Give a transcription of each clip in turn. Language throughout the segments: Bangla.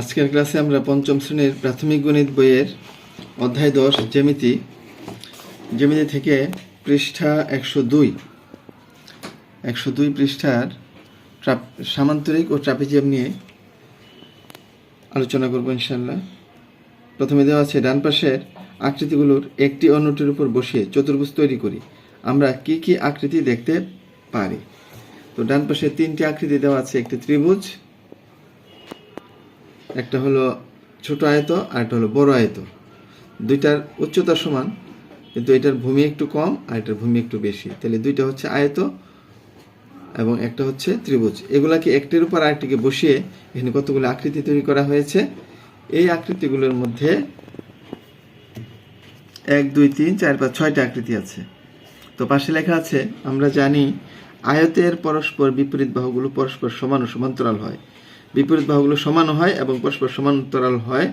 আজকের ক্লাসে আমরা পঞ্চম শ্রেণির প্রাথমিক গণিত বইয়ের অধ্যায় দশ, জ্যামিতি। জ্যামিতি থেকে পৃষ্ঠা একশো দুই। একশো দুই পৃষ্ঠার সামান্তরিক ও ট্রাপিজিয়াম নিয়ে আলোচনা করব ইনশাল্লাহ প্রথমে দেওয়া আছে, ডান পাশের আকৃতিগুলোর একটি অন্যটির উপর বসিয়ে চতুর্ভুজ তৈরি করি। আমরা কি কি আকৃতি দেখতে পারি? তো ডান পাশে তিনটি আকৃতি দেওয়া আছে, একটি ত্রিভুজ একটা হলো ছোট আয়ত আর একটা হলো বড় আয়ত। দুইটার উচ্চতা সমান, কিন্তু এটার ভূমি একটু কম আর এটার ভূমি একটু বেশি। তাহলে দুইটা হচ্ছে আয়ত এবং একটা হচ্ছে ত্রিভুজ। এগুলাকে একটির উপর আরেকটিকে বসিয়ে এখানে কতগুলো আকৃতি তৈরি করা হয়েছে? এই আকৃতিগুলোর মধ্যে এক, দুই, তিন, চার, পাঁচ, ছয়টা আকৃতি আছে। তো পাশে লেখা আছে, আমরা জানি আয়তের পরস্পর বিপরীত বাহুগুলো পরস্পর সমান ও সমান্তরাল হয়। বিপরীত বাহুগুলো সমান হয় এবং পরস্পর সমান্তরাল হয়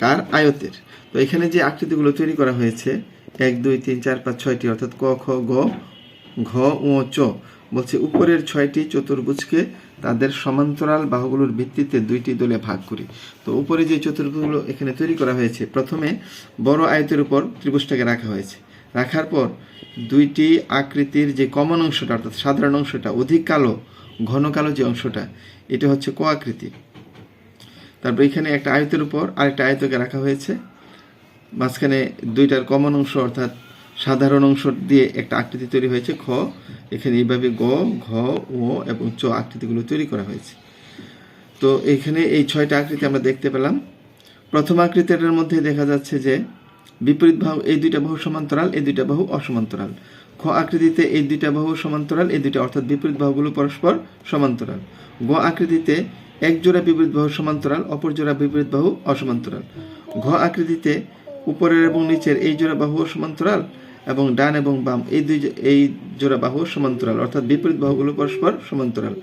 কার আয়তের। তো এখানে যে আকৃতিগুলো তৈরি করা হয়েছে, এক, দুই, তিন, চার, পাঁচ, ছয়টি, অর্থাৎ ক, খ, গ, ঘ ও, চ, বলছে উপরের ছয়টি চতুর্ভুজকে তাদের সমান্তরাল বাহুগুলোর ভিত্তিতে দুইটি দলে ভাগ করি। তো উপরে যে চতুর্ভুজগুলো এখানে তৈরি করা হয়েছে, প্রথমে বড় আয়তের উপর ত্রিভুজটাকে রাখা হয়েছে। রাখার পর দুইটি আকৃতির যে কমন অংশটা, অর্থাৎ সাধারণ অংশটা, অধিক কালো ঘন কালো যে অংশটা, এটা হচ্ছে ক আকৃতি তারপর এখানে একটা আয়তের উপর আরেকটা আয়তকে রাখা হয়েছে। মাঝখানে দুইটার কমন অংশ অর্থাৎ সাধারণ অংশ দিয়ে একটা আকৃতি তৈরি হয়েছে, খ। এখানে এইভাবে গ, ঘ ও এবং চ আকৃতিগুলো তৈরি করা হয়েছে। তো এখানে এই ছয়টা আকৃতি আমরা দেখতে পেলাম। প্রথম আকৃতিটার মধ্যে দেখা যাচ্ছে যে বিপরীত বাহু এই দুইটা বাহু সমান্তরাল, এই দুইটা বাহু অসমান্তরাল। খ আকৃতিতে এই দুইটা বাহু সমান্তরাল, এই দুইটা অর্থাৎ বিপরীত বাহুগুলো পরস্পর সমান্তরাল। গ আকৃতিতে এক জোড়া বিপরীত বাহু সমান্তরাল, অপর জোড়া বিপরীত বাহু অসমান্তরাল। ঘ আকৃতিতে উপরের এবং নিচের এই জোড়া বাহু সমান্তরাল এবং ডান এবং বাম এই দুই এই জোড়া বাহু সমান্তরাল, অর্থাৎ বিপরীত বাহুগুলো পরস্পর সমান্তরাল।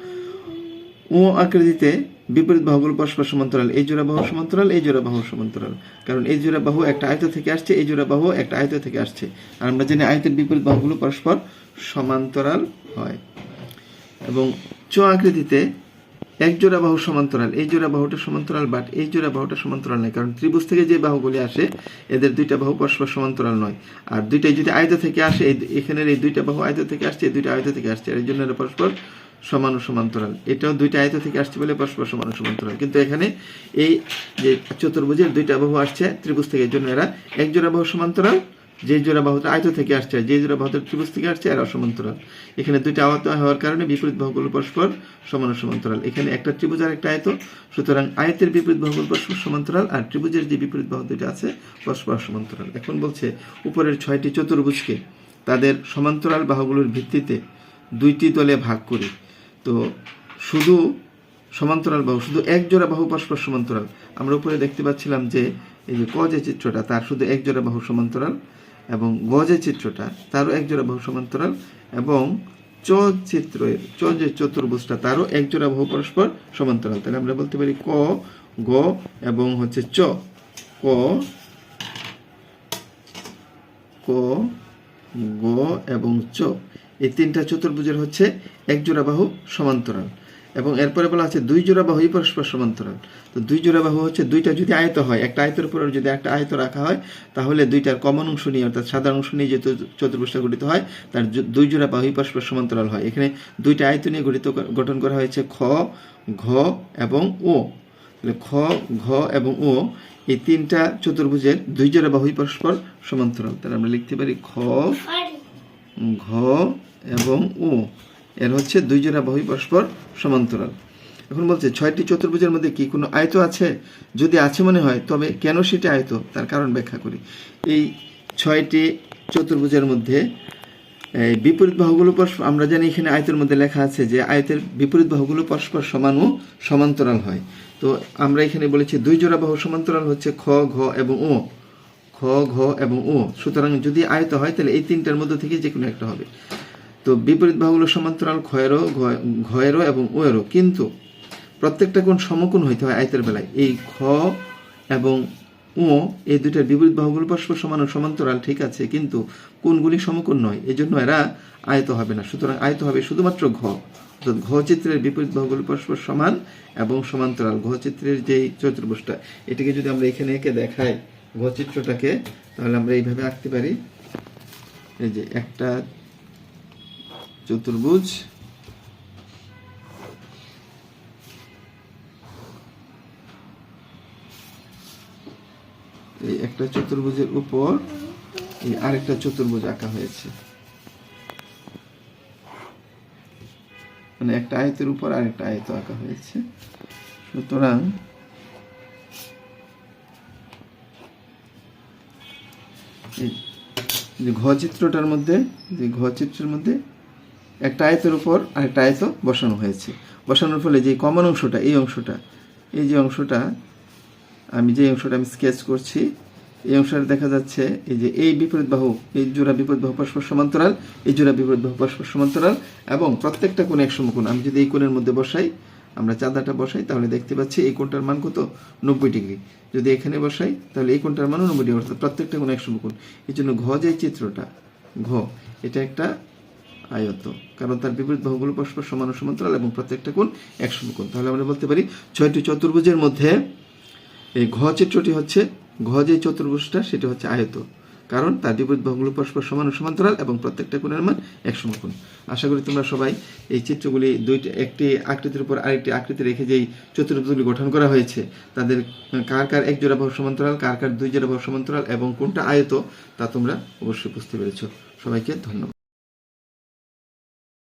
ও আকৃতিতে বিপরীত বাহুগুলো পরস্পর সমান্তরাল, এই জোড়া বাহু সমান্তরাল, এই জোড়া বাহু সমান্তরাল। কারণ এই জোড়া বাহু একটা আয়ত থেকে আসছে, এই জোড়া বাহু একটা আয়ত থেকে আসছে। আর আমরা জানি আয়তের বিপরীত বাহুগুলো পরস্পর সমান্তরাল হয়। এবং চ আকৃতিতে এক জোড়া বাহু সমান্তরাল, এই জোড়া বাহুটা সমান্তরাল বাট এই জোড়া বাহুটা সমান্তরাল নয়। কারণ ত্রিভুজ থেকে যে বাহুগুলি আসে, এদের দুইটা বাহু পরস্পর সমান্তরাল নয়। আর দুইটাই যদি আয়ত থেকে আসে এখানের এই দুইটা বাহু আয়ত থেকে আসছে, এই দুইটা আয়ত থেকে আসছে এই জন্য এরা পরস্পর সমান সমান্তরাল। এটাও দুইটা আয়ত থেকে আসছে বলে পরস্পর সমান সমান্তরাল। কিন্তু এখানে এই যে চতুর্ভুজের দুইটা বাহু আসছে ত্রিভুজ থেকে জন্য এরা এক জোড়া বাহু সমান্তরাল, যে জোড়া বাহুটা আয়ত থেকে আসছে, যে জোড়া বাহুটা ত্রিভুজ থেকে আসছে এরা অসমান্তরাল এখানে দুইটা আহত হওয়ার কারণে বিপরীত বাহুগুলো পরস্পর সমান সমান্তরাল। এখানে একটা ত্রিভুজ আর একটা আয়ত। সুতরাং আয়তের বিপরীত বাহুগুলো পরস্পর সমান্তরাল আর ত্রিভুজের যে বিপরীত বাহু দুইটা আছে পরস্পর সমান্তরাল। এখন বলছে উপরের ছয়টি চতুর্ভুজকে তাদের সমান্তরাল বাহুগুলোর ভিত্তিতে দুইটি দলে ভাগ করি তো শুধু সমান্তরাল বাহু, শুধু এক জোড়া বাহু পরস্পর সমান্তরাল। আমরা উপরে দেখতে পাচ্ছিলাম যে এই যে ক যে চিত্রটা, তার শুধু এক জোড়া বাহু সমান্তরাল এবং গ যে চিত্রটা, তারও এক জোড়া বাহু সমান্তরাল এবং চ চিত্রের, চ যে চতুর্ভুজটা, তারও এক জোড়া বাহু পরস্পর সমান্তরাল। তাহলে আমরা বলতে পারি ক, গ এবং হচ্ছে চ। ক ক, গ এবং চ। এই তিনটা চতুর্ভুজের হচ্ছে এক জোড়া বাহু সমান্তরাল এবং এরপরে বলা আছে দুই জোড়া বাহুই পরস্পর সমান্তরাল। তো দুই জোড়া বাহু হচ্ছে দুইটা যদি আয়ত হয় একটা আয়তের উপর যদি একটা আয়ত রাখা হয় তাহলে দুইটার কমন অংশ নিয়ে অর্থাৎ সাধারণ অংশ নিয়ে যে চতু- চতুর্ভুজটা গঠিত হয় তার দুই জোড়া বাহুই পরস্পর সমান্তরাল হয়। এখানে দুইটা আয়ত নিয়ে গঠিত গঠন করা হয়েছে খ ঘ এবং ও। তাহলে খ ঘ এবং ও এই তিনটা চতুর্ভুজের দুই জোড়া বাহুই পরস্পর সমান্তরাল। তাহলে আমরা লিখতে পারি খ ঘ এবং ও এর হচ্ছে দুই জোড়া বাহুই পরস্পর সমান্তরাল। এখন বলছে, ছয়টি চতুর্ভুজের মধ্যে কি কোনো আয়ত আছে? যদি আছে মনে হয়, তবে কেন সেটা আয়ত? তার কারণ ব্যাখ্যা করি। এই ছয়টি চতুর্ভুজের মধ্যে বিপরীত বাহুগুলো পরস্পর, আমরা জানি এখানে আয়তের মধ্যে লেখা আছে যে আয়তের বিপরীত বাহুগুলো পরস্পর সমান ও সমান্তরাল হয়। তো আমরা এখানে বলেছি দুই জোড়া বাহু সমান্তরাল হচ্ছে খ, ঘ এবং ও খ, ঘ এবং ও সুতরাং যদি আয়ত হয়, তাহলে এই তিনটার মধ্যে থেকে যে কোনো একটা হবে। তো বিপরীত বাহুগুলো সমান্তরাল ক্ষয়েরও ঘয়েরও এবং ওয়েরও কিন্তু প্রত্যেকটা কোণ সমকোণ হইতে হয় আয়তের বেলায়। এই খ এবং ও এই দুইটার বিপরীত বাহুগুলো পরস্পর সমান সমান্তরাল, ঠিক আছে, কিন্তু কোনগুলি সমকোণ নয়। এই জন্য এরা আয়ত হবে না। সুতরাং আয়ত হবে শুধুমাত্র ঘ। অর্থাৎ ঘ চিত্রের বিপরীত বাহুগুলো পরস্পর সমান এবং সমান্তরাল। ঘ চিত্রের যে চতুর্ভুজটা, এটাকে যদি আমরা এখানে এঁকে দেখাই ঘ চিত্রটাকে তাহলে আমরা এইভাবে আঁকতে পারি। এই যে একটা চতুর্ভুজ। এই একটা চতুর্ভুজের উপর এই আরেকটা চতুর্ভুজ আঁকা হয়েছে। মানে একটা আয়তের উপর আরেকটা আয়ত আঁকা হয়েছে। সুতরাং ঘ চিত্রটার মধ্যে, যে ঘ চিত্রের মধ্যে একটা আয়তের উপর আরেকটা আয়ত বসানো হয়েছে। বসানোর ফলে যে কমন অংশটা, এই অংশটা, এই যে অংশটা, আমি যে অংশটা আমি স্কেচ করছি, এই অংশটা দেখা যাচ্ছে, এই যে এই বিপরীত বাহু, এই জোড়া বিপরীত বাহু পরস্পর সমান্তরাল, এই জোড়া বিপরীত বাহু পরস্পর সমান্তরাল, এবং প্রত্যেকটা কোণ এক সমকোণ। আমি যদি এই কোণের মধ্যে বসাই, আমরা চাঁদাটা বসাই, তাহলে দেখতে পাচ্ছি এই কোণটার মান কত? নব্বই ডিগ্রি। যদি এখানে বসাই, তাহলে এই কোণটার মানও নব্বই ডিগ্রি, অর্থাৎ প্রত্যেকটা কোণ এক সমকোণ। এই জন্য ঘ যে চিত্রটা, ঘ, এটা একটা আয়ত। কারণ তার বিপরীত বাহুগুলো পরস্পর সমান সমান্তরাল এবং প্রত্যেকটা কোণ এক সমকোণ তাহলে আমরা বলতে পারি ছয়টি চতুর্ভুজের মধ্যে এই ঘ চিত্রটি হচ্ছে, ঘ যে চতুর্ভুজটা সেটা হচ্ছে আয়ত। কারণ তার বিপরীত বাহুগুলো পরস্পর সমান সমান্তরাল এবং প্রত্যেকটা কোণের মান এক সমকোণ আশা করি তোমরা সবাই এই চিত্রগুলি দুইটি, একটি আকৃতির উপর আরেকটি আকৃতি রেখে যেই চতুর্ভুজগুলি গঠন করা হয়েছে, তাদের কার কার এক জোড়া বাহু সমান্তরাল, কার কার দুই জোড়া বাহু সমান্তরাল এবং কোনটা আয়ত তা তোমরা অবশ্যই বুঝতে পেরেছ। সবাইকে ধন্যবাদ।